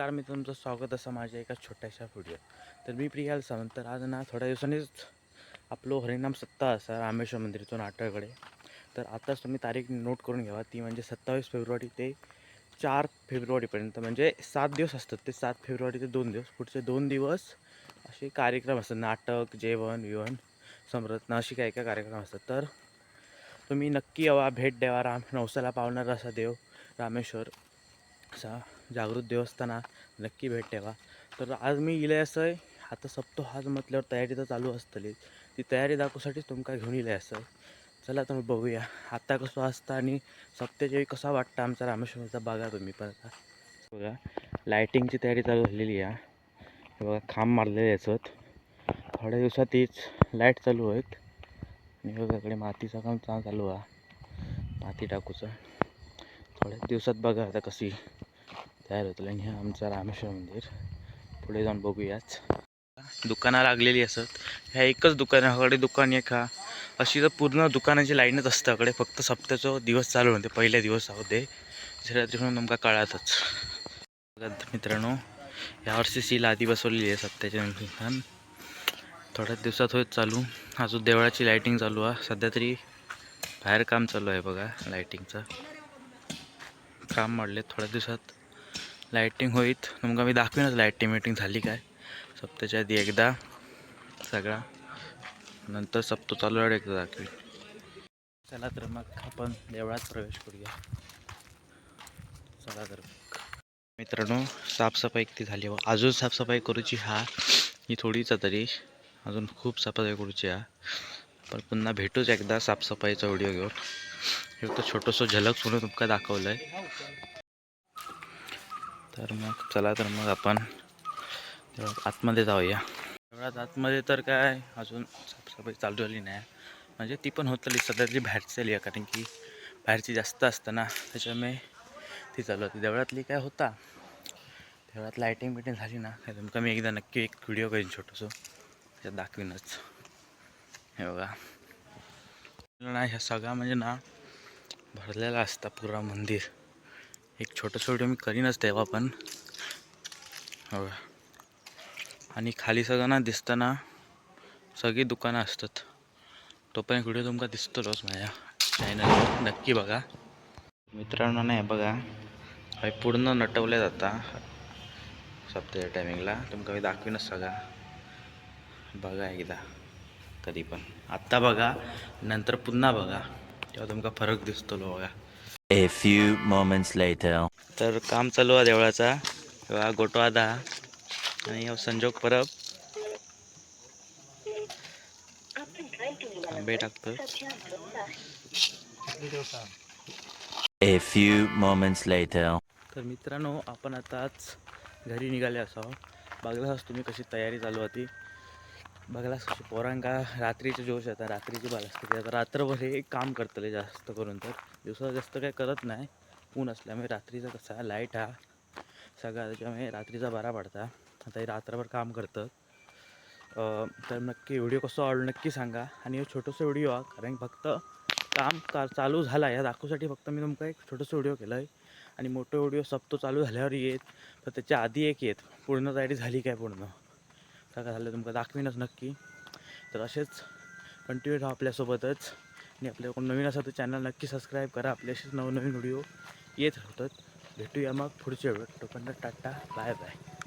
नमस्कार मी तुमचं स्वागत असं माझ्या एका छोट्याशा व्हिडिओ तर मी प्रियाल सावंत तर आज ना थोड्या दिवसांनीच आपलं हरिनाम सत्ता असा रामेश्वर मंदिरातून आटळकडे तर आताच तुम्ही तारीख नोट करून घ्यावा ती म्हणजे सत्तावीस फेब्रुवारी ते चार फेब्रुवारीपर्यंत म्हणजे सात दिवस असतात ते सात फेब्रुवारी ते दोन दिवस. पुढचे दोन दिवस असे कार्यक्रम असतात नाटक जेवण विवण समरत्न अशी काही काही कार्यक्रम असतात. तर तुम्ही नक्की यावा भेट द्यावा राम नवसाला पावणारा असा देव रामेश्वर असा. जागृत देवस्थाना नक्की भेट ठेवा. तर आज मी इले असं आहे आता सप्तो हाच म्हटल्यावर तयारी तर चालू असतली. ती तयारी दाखवसाठीच तुमका घेऊन इले असं चला तुम्ही बघूया. आता कसं असतं आणि सप्त्याच्या वेळी कसा वाटतं आमचा रामेश्वरचा बघा तुम्ही परत बघा लायटिंगची तयारी चालू झालेली आहे. हे बघा खांब मारलेले असत थोड्या दिवसात तीच लाइट चालू आहेत. आणि बघा मातीचं काम चांग चालू आहे. माती टाकूचं. थोड्याच दिवसात बघा आता कशी. तयार होतील. आणि हे आमचं रामेश्वर मंदिर. पुढे जाऊन बघूयाच दुकानं लागलेली असत. ह्या एकच दुकानाकडे दुकान एक हा. अशी तर पूर्ण दुकानाची लाईनच असतं कडे फक्त सप्त्याचा दिवस चालू होते. पहिल्या दिवस होते दुसऱ्या म्हणून तुमका कळातच. मित्रांनो यावर्षी सील आधी बसवलेली आहे सप्त्याच्या दुकान थोड्याच दिवसात होत चालू. अजून देवळाची लाईटिंग चालू आहे. सध्या तरी बाहेर काम चालू आहे बघा लाईटिंगचं काम मांडले थोड्या दिवसात. लाईटिंग होईत तुमका मी दाखवीनच लाईटिंग मिटिंग झाली काय. सप्तच्या आधी एकदा सगळा. नंतर सप्तो चालू आहे एकदा दाखवी. चला तर मग आपण देवळात प्रवेश करूया. चला तर मग. मित्रांनो साफसफाई किती झाली? व अजून साफसफाई करूची हा. ही थोडीच तरी. अजून खूप साफसफाई करूची हा. पण पुन्हा भेटूच एकदा साफसफाईचा व्हिडिओ घेऊन. हे तर छोटंसं झलक म्हणून तुमका दाखवलं आहे तर मग चला तर मग आपण आतमध्ये जाऊया. तेवढ्यात आतमध्ये तर काय अजून साफसफाई चालू झाली नाही. म्हणजे ती पण होत आली सध्यातली बाहेरची आली आहे कारण की बाहेरची जास्त असतं ना त्याच्यामुळे ती चालू होती. देवळातली काय होता? देवळात लाईटिंग बिटिंग झाली ना काय तुमका मी एकदा नक्की एक व्हिडिओ करीन छोटंसं. त्याच्यात दाखवीनच. हे बघा. ना ह्या सगळा म्हणजे ना भरलेला असता पुरा मंदिर. एक छोटंसं व्हिडिओ मी करीनच तेव्हा पण. हो. आणि खाली सगळं ना दिसताना सगळी दुकानं असतात. तो पण एक व्हिडिओ तुमका दिसतोच माझ्या चॅनलवर नक्की बघा. मित्रांनो नाही बघा. हे पूर्ण नटवले जाता. सप्त्याच्या टायमिंगला तुमका मी दाखवीनच सगळा. बघा एकदा. कधी पण. आत्ता बघा. नंतर पुन्हा बघा. तेव्हा तुमका फरक दिसतो बघा. A few moments later. तर काम चालू आहे देवळाचा. तेव्हा गोटो आदा आणि ह्यो संजोग परब. आंबे टाकतो A few moments later. तर मित्रांनो आपण आताच घरी निघाले असावं. बघलास तुम्ही कशी तयारी चालू होती. बघलास पोरांका रात्रीचे जोश येतात रात्रीची बाल असते आता रात्रभर हे काम करतले जास्त करून तर. दिवसात जास्त काही करत नाही. ऊन असल्यामुळे रात्रीचा कसा लाइट हा सगळा त्याच्यामुळे रात्रीचा बरा पडता. आता हे रात्रभर काम करतं. तर नक्की व्हिडिओ कसं आवडलं नक्की सांगा. आणि हे छोटंसं व्हिडिओ हा कारण फक्त काम का चालू झाला या दाखवूसाठी फक्त मी तुमका एक छोटंसं व्हिडिओ केलं आहे आणि मोठं व्हिडिओ सप्तो चालू झाल्यावर येत. तर त्याच्या आधी एक येत. पूर्ण तयारी झाली काय पूर्ण? सगळं झालं तुमका दाखवीनच नक्की. तर असेच कंटिन्यू राहा आपल्यासोबतच. आणि आपल्या कोण नवीन असा तर चॅनल नक्की सबस्क्राईब करा. आपले असेच नवनवीन व्हिडिओ येत राहतात. भेटूया मग पुढच्या वेळेत तोपर्यंत टाटा बाय बाय